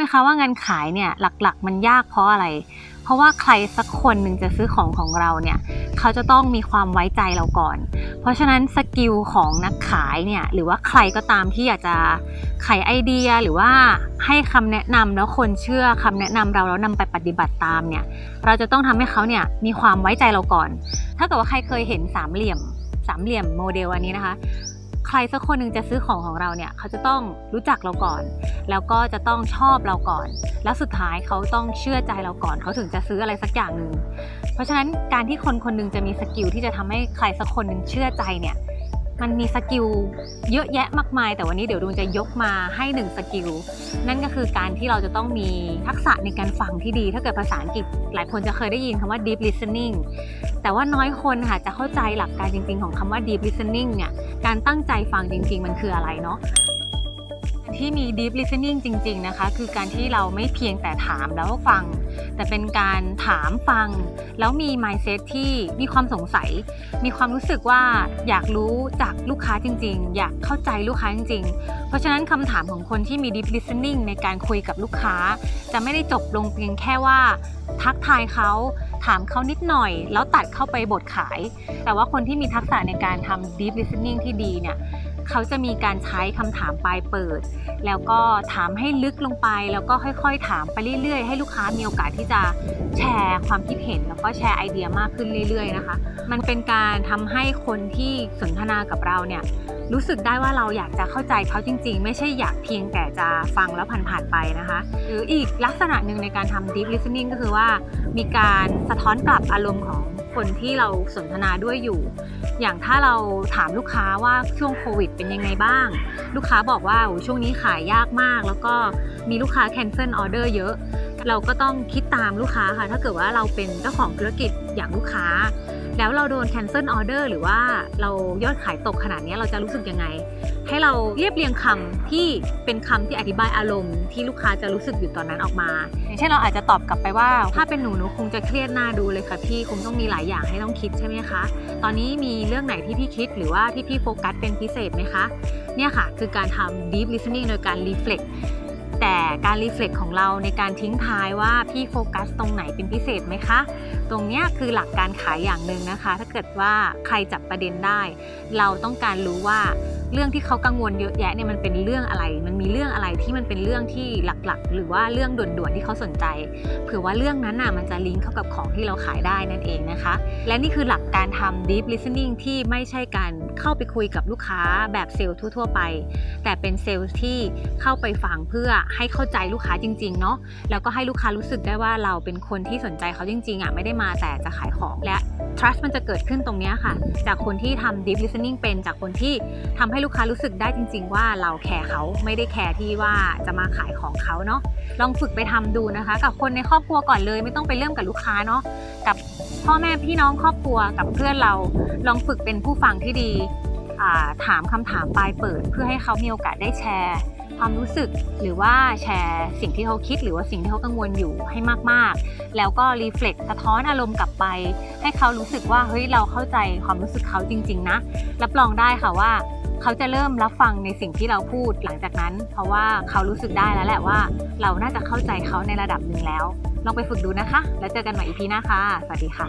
ไหมคะว่างานขายเนี่ยหลักๆ มันยากเพราะอะไร เพราะว่าใครสักคนหนึ่งจะซื้อของของเราเนี่ยเขาจะต้องมีความไว้ใจเราก่อน เพราะฉะนั้นสกิลของนักขายเนี่ยหรือว่าใครก็ตามที่อยากจะไขไอเดียหรือว่าให้คำแนะนำแล้วคนเชื่อคำแนะนำเราแล้วนำไปปฏิบัติตามเนี่ยเราจะต้องทำให้เขาเนี่ยมีความไว้ใจเราก่อน ถ้าเกิดว่าใครเคยเห็นสามเหลี่ยมสามเหลี่ยมโมเดลอันนี้นะคะ ใครสักคนหนึ่งจะซื้อของของเราเนี่ยเขาจะต้องรู้จักเราก่อน แล้วก็จะต้องชอบเราก่อน แล้วสุดท้ายเขาต้องเชื่อใจเราก่อนเขาถึงจะซื้ออะไรสักอย่างหนึ่งเพราะฉะนั้นการที่คนคนหนึงจะมีสกิลที่จะทำให้ใครสักคนหนึ่งเชื่อใจเนี่ยมันมีสกิลเยอะแยะมากมาย แต่วันนี้เดี๋ยวดวงจะยกมาให้หนึ่งสกิลนั่นก็คือการที่เราจะต้องมีทักษะในการฟังที่ดี ถ้าเกิดภาษาอังกฤษ หลายคนจะเคยได้ยินคำว่า deep listening แต่ว่าน้อยคนค่ะจะเข้าใจหลักการจริงๆของคำว่า deep listening เนี่ย การตั้งใจฟังจริง ๆ มันคืออะไรเนาะที่มี deep listening จริง ๆ นะคะ คือการที่เราไม่เพียงแต่ถามแล้วฟัง แต่เป็นการถามฟัง แล้วมี mindset ที่มีความสงสัย มีความรู้สึกว่าอยากรู้จากลูกค้าจริง ๆ อยากเข้าใจลูกค้าจริง ๆ เพราะฉะนั้นคำถามของคนที่มี deep listening ในการคุยกับลูกค้า จะไม่ได้จบลงเพียงแค่ว่า ทักทายเขา ถามเขานิดหน่อย แล้วตัดเข้าไปบทขาย แต่ว่าคนที่มีทักษะในการทำ deep listening ที่ดีเนี่ย เขาจะมีการใช้คำถามปลายเปิด แล้วก็ถามให้ลึกลงไป แล้วก็ค่อยๆ ถามไปเรื่อยๆ ให้ลูกค้ามีโอกาสที่จะแชร์ความคิดเห็น แล้วก็แชร์ไอเดียมากขึ้นเรื่อยๆนะคะ มันเป็นการทำให้คนที่สนทนากับเราเนี่ยรู้สึกได้ว่าเราอยากจะเข้าใจเขาจริง ๆ ไม่ใช่อยากเพียงแต่จะฟังแล้วผ่านๆไปนะคะ หรืออีกลักษณะหนึ่งในการทำ deep listening ก็คือว่า มีการสะท้อนกลับอารมณ์ของ คนที่เราสนทนาด้วยอยู่ อย่างถ้าเราถามลูกค้าว่าช่วงโควิดเป็นยังไงบ้าง ลูกค้าบอกว่าช่วงนี้ขายยากมาก แล้วก็มีลูกค้าแคนเซิลออเดอร์เยอะ เราก็ต้องคิดตามลูกค้าค่ะ ถ้าเกิดว่าเราเป็นเจ้าของธุรกิจอย่างลูกค้า แล้วเราโดน cancel order หรือว่าเรายอดขายตกขนาดนี้เราจะรู้สึกยังไง ให้เราเรียบเรียงคำที่เป็นคำที่อธิบายอารมณ์ที่ลูกค้าจะรู้สึกอยู่ตอนนั้นออกมา อย่างเช่นเราอาจจะตอบกลับไปว่า ถ้าเป็นหนูหนูคงจะเครียดหน้าดูเลยค่ะพี่คงต้องมีหลายอย่างให้ต้องคิดใช่ไหมคะ ตอนนี้มีเรื่องไหนที่พี่คิดหรือว่าที่พี่โฟกัสเป็นพิเศษไหมคะ เนี่ยค่ะ คือการทำ deep listening โดยการ reflect แต่การรีเฟล็กของเราในการทิ้งท้ายว่าพี่โฟกัสตรงไหนเป็นพิเศษไหมคะ ตรงเนี้ยคือหลักการขายอย่างหนึ่งนะคะ ถ้าเกิดว่าใครจับประเด็นได้ เราต้องการรู้ว่า เรื่องที่เขากังวลเยอะแยะเนี่ยมันเป็นเรื่องอะไร มันมีเรื่องอะไรที่มันเป็นเรื่องที่หลักๆ หรือว่าเรื่องด่วนๆที่เขาสนใจ เผื่อว่าเรื่องนั้นน่ะมันจะลิงก์เข้ากับของที่เราขายได้นั่นเองนะคะ และนี่คือหลักการทำ deep listening ที่ไม่ใช่การเข้าไปคุยกับลูกค้าแบบเซลล์ทั่ว ๆ ไป แต่เป็นเซลล์ที่เข้าไปฟังเพื่อให้เข้าใจลูกค้าจริงๆเนาะแล้วก็ให้ลูกค้ารู้สึกได้ว่าเราเป็นคนที่สนใจเขาจริงๆอะไม่ได้มาแต่จะขายของและ trust มันจะเกิดขึ้นตรงนี้ค่ะ จากคนที่ทำ deep listening เป็นจากคนที่ทำให้ลูกค้ารู้สึกได้จริง ๆ ว่าเราแคร์เขาไม่ได้แคร์ที่ว่าจะมาขายของเขาเนาะลองฝึกไปทำดูนะคะ กับคนในครอบครัวก่อนเลย ไม่ต้องไปเริ่มกับลูกค้าเนาะกับพ่อแม่พี่น้องครอบครัวกับเพื่อนเราลองฝึกเป็นผู้ฟังที่ดีาถามคำถามปลายเปิด เพื่อให้เขามีโอกาสได้แชร์ความรู้สึกหรือว่าแชร์สิ่งที่เขาคิดหรือว่าสิ่งที่เขากังวลอยู่ให้มากๆ แล้วก็รีเฟล็กสะท้อนอารมณ์กลับไป ให้เขารู้สึกว่าเฮ้ยเราเข้าใจความรู้สึกเขาจริง ๆ นะ รับรองได้ค่ะว่า เขาจะเริ่มรับฟังในสิ่งที่เราพูดหลังจากนั้น เพราะว่าเขารู้สึกได้แล้วแหละว่า เราน่าจะเข้าใจเขาในระดับหนึ่งแล้ว ลองไปฝึกดูนะคะ แล้วเจอกันใหม่อีพีหน้าค่ะ สวัสดีค่ะ